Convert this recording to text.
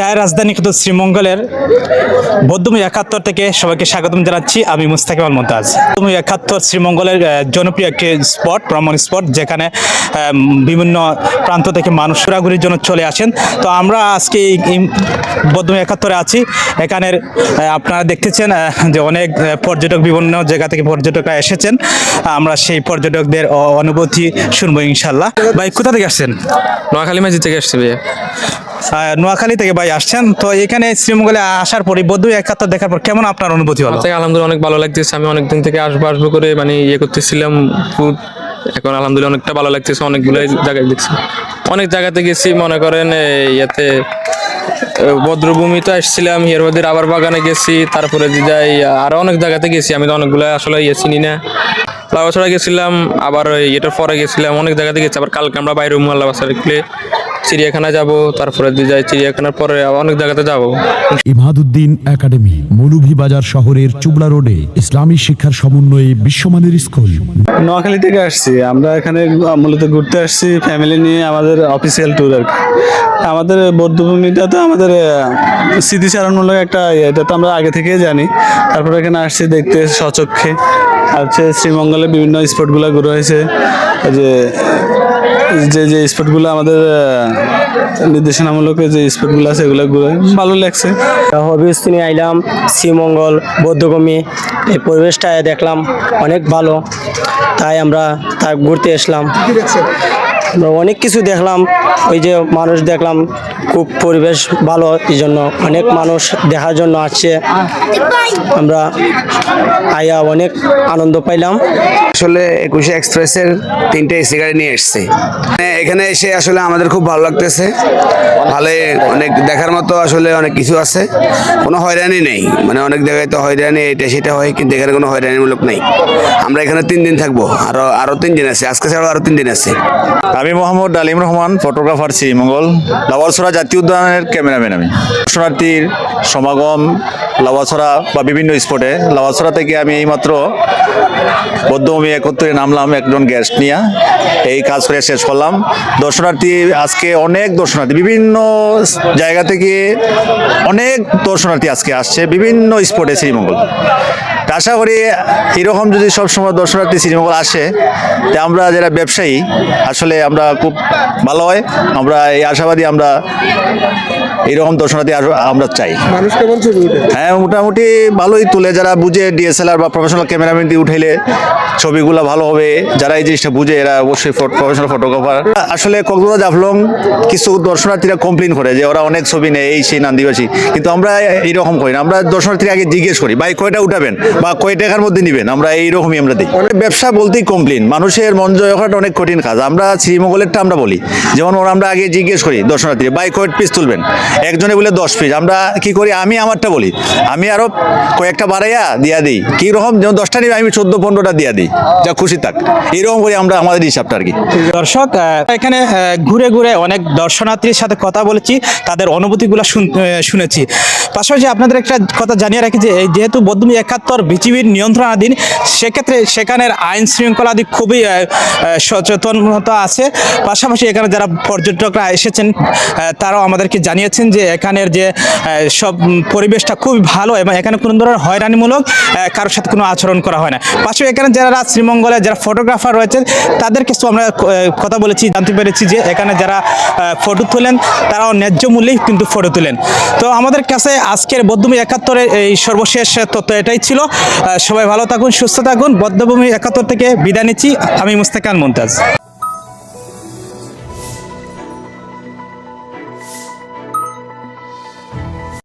চায়ের রাজধানী কিন্তু শ্রীমঙ্গলের বৌদ্ধমী একাত্তর থেকে সবাইকে স্বাগতম জানাচ্ছি। আমি মুস্তাকিব আল মুমতাজ বৌদ্ধমী একাত্তর শ্রীমঙ্গলের জনপ্রিয় একটি স্পট, ভ্রমণ স্পট, যেখানে বিভিন্ন প্রান্ত থেকে মানুষ ঘোরাঘুরির জন্য চলে আসেন। তো আমরা আজকে এই বৌদ্ধমী একাত্তরে আছি। এখানের আপনারা দেখতেছেন যে অনেক পর্যটক বিভিন্ন জায়গা থেকে পর্যটকরা এসেছেন। আমরা সেই পর্যটকদের অনুভূতি শুনব ইনশাল্লাহ ভাই, কোথা থেকে আসছেন? নোয়াখালী মাঝি থেকে আসছে ভাইয়া। নোয়াখালী থেকে ভাই আসছেন। তো এখানে শ্রীমঙ্গলে আসার পরে বৌদ্ধ একাত্তর দেখার পর কেমন আপনার অনুভূতি হলো? আলহামদুলিল্লাহ অনেক ভালো লাগতেছে। আমি অনেক দিন থেকে আসব আসব করে মানে ইয়ে করতেছিলাম এখন আলহামদুলিল্লাহ অনেকটা ভালো লাগতেছে অনেকগুলো জায়গায় দেখছি। অনেক জায়গাতে গেছি মনে করেন ইয়েতে এ, বদ্রভূমি তো আসছিলাম মধ্যে রাবার বাগানে গেছি তারপরে যে যাই আরও অনেক জায়গাতে গেছি। আমি তো অনেকগুলো আসলে ইয়ে চিনি না। লাউছড়া গেছিলাম আবার ওই এটার পরে গেছিলাম অনেক জায়গাতে গেছি। আবার কালকে আমরা বাইরে মোয়াল্লা বাসা দেখলে চিড়িয়াখানা যাব তারপরে যাই চিড়িয়াখানার পরে অনেক জায়গাতে যাব। ইমাদুদ্দিন একাডেমি মৌলভীবাজার শহরের চুবড়া রোডে ইসলামী শিক্ষার সমন্বয়ে বিশ্বমানের স্কুল। নোয়াখালী থেকে আসছি। আমরা এখানে মূলত ঘুরতে আসছি ফ্যামিলি নিয়ে আমাদের অফিসিয়াল ট্যুর আর আমাদের বৌদ্ধভূমিটা তো আমাদের স্মৃতিচারণমূলক একটা ইয়ে, এটা তো আমরা আগে থেকেই জানি। তারপরে এখানে আসছি দেখতে সচক্ষে। আর হচ্ছে শ্রীমঙ্গলে বিভিন্ন স্পটগুলো ঘুরে হয়েছে। যে যে যে স্পটগুলো আমাদের নির্দেশনামূলক যে স্পটগুলো আছে এগুলো ঘুরে ভালো লাগছে। হবিস নিয়ে আইলাম, শ্রীমঙ্গল, বৌদ্ধভূমি, এই পরিবেশটা দেখলাম অনেক ভালো। তাই আমরা তা ঘুরতে আমরা অনেক কিছু দেখলাম, ওই যে মানুষ দেখলাম খুব পরিবেশ ভালো, এই জন্য অনেক মানুষ দেখার জন্য আসছে। আমরা আয়া অনেক আনন্দ পাইলাম। আসলে একুশে এক্সপ্রেসের তিনটে এসি গাড়ি নিয়ে এসছে। মানে এখানে এসে আসলে আমাদের খুব ভালো লাগতেছে। ভালো অনেক দেখার মতো আসলে অনেক কিছু আছে। কোনো হয়রানি নেই। মানে অনেক জায়গায় তো হয়রানি, এটা সেটা হয়, কিন্তু এখানে কোনো হয়রানিমূলক নেই। আমরা এখানে তিন দিন থাকব। আরও আরও তিন দিন আছে। আজকে ছাড়াও আরও তিন দিন আছে। আমি মোহাম্মদ আলিম রহমান, ফটোগ্রাফার শ্রীমঙ্গল লাওয়াছড়া জাতীয় উদ্যানের ক্যামেরাম্যান আমি। দর্শনার্থীর সমাগম লাওয়াছড়া বা বিভিন্ন স্পটে লাওয়াছড়া থেকে আমি এইমাত্র বৌদ্ধভূমি একত্রে নামলাম একজন গেস্ট নিয়ে। এই কাজ করে শেষ করলাম। দর্শনার্থী আজকে অনেক দর্শনার্থী, বিভিন্ন জায়গা থেকে অনেক দর্শনার্থী আজকে আসছে বিভিন্ন স্পটে শ্রীমঙ্গল। আশা করি এরকম যদি সবসময় দর্শনার্থী শ্রীমঙ্গল আসে, তা আমরা যারা ব্যবসায়ী, আসলে আমরা খুব ভালো হয়। আমরা এই আশাবাদী আমরা এইরকম দর্শনার্থী আরও আমরা চাই। হ্যাঁ মোটামুটি ভালোই তুলে। যারা বুঝে ডিএসএলআর বা প্রফেশনাল ক্যামেরাম্যান দিয়ে উঠাইলে ছবিগুলো ভালো হবে। যারা এই জিনিসটা বুঝে এরা অবশ্যই প্রফেশনাল ফটোগ্রাফার আসলে কক্সবাজার জাফলং কিছু দর্শনার্থীরা কমপ্লেন করে যে ওরা অনেক ছবি নেয় এই সেই নান্দিবাসী। কিন্তু আমরা এইরকম করি না। আমরা দর্শনার্থীরা আগে জিজ্ঞেস করি ভাই কয়টা উঠাবেন বা কয় টাকার মধ্যে নিবেন? আমরা এইরকমই আমরা দিই। ব্যবসা বলতেই কমপ্লেন মানুষের মন জয় করাটা অনেক কঠিন কাজ। আমরা শ্রীমঙ্গলেরটা আমরা বলি। যেমন ওরা আমরা আগে জিজ্ঞেস করি দর্শনার্থী ভাই কয় পিস তুলবেন? একজনে বলে দশ পিস আমরা কি করি? আমি আমারটা বলি। আমি আরও কয়েকটা বাড়াইয়া দিয়া দিই। কি রকম? যেমন দশটা নিবে, আমি চোদ্দ, পনেরোটা দিয়া দিই। যা খুশি থাক। এরকম করে আমরা আমাদের হিসাবটা আর কি। দর্শক এখানে ঘুরে ঘুরে অনেক দর্শনার্থীর সাথে কথা বলেছি। তাদের অনুভূতিগুলো শুন- শুনেছি। পাশাপাশি আপনাদের একটা কথা জানিয়ে রাখি যে যেহেতু বৌদ্ধমী একাত্তর বিজিবির নিয়ন্ত্রণাধীন, সেক্ষেত্রে সেখানের আইন শৃঙ্খলাদি খুবই সচেতনতা আছে। পাশাপাশি এখানে যারা পর্যটকরা এসেছেন তারাও আমাদেরকে জানিয়েছেন যে, এখানের যে সব পরিবেশটা খুবই ভালো এবং এখানে কোনো ধরনের হয়রানিমূলক কারোর সাথে কোনো আচরণ করা হয় না। পাশাপাশি এখানে যারা শ্রীমঙ্গলে যারা ফটোগ্রাফার রয়েছেন, তাদের কিছু আমরা কথা বলেছি, জানতে পেরেছি যে, এখানে যারা ফটো তোলেন, তারাও ন্যায্য মূল্যেই কিন্তু ফটো তোলেন। তো আমাদের কাছে আজকের বদ্ধভূমি একাত্তরের এই সর্বশেষ তথ্য এটাই ছিল। সবাই ভালো থাকুন, সুস্থ থাকুন। বদ্ধভূমি একাত্তর থেকে বিদায় নিচ্ছি। আমি মুস্তাকান মুমতাজ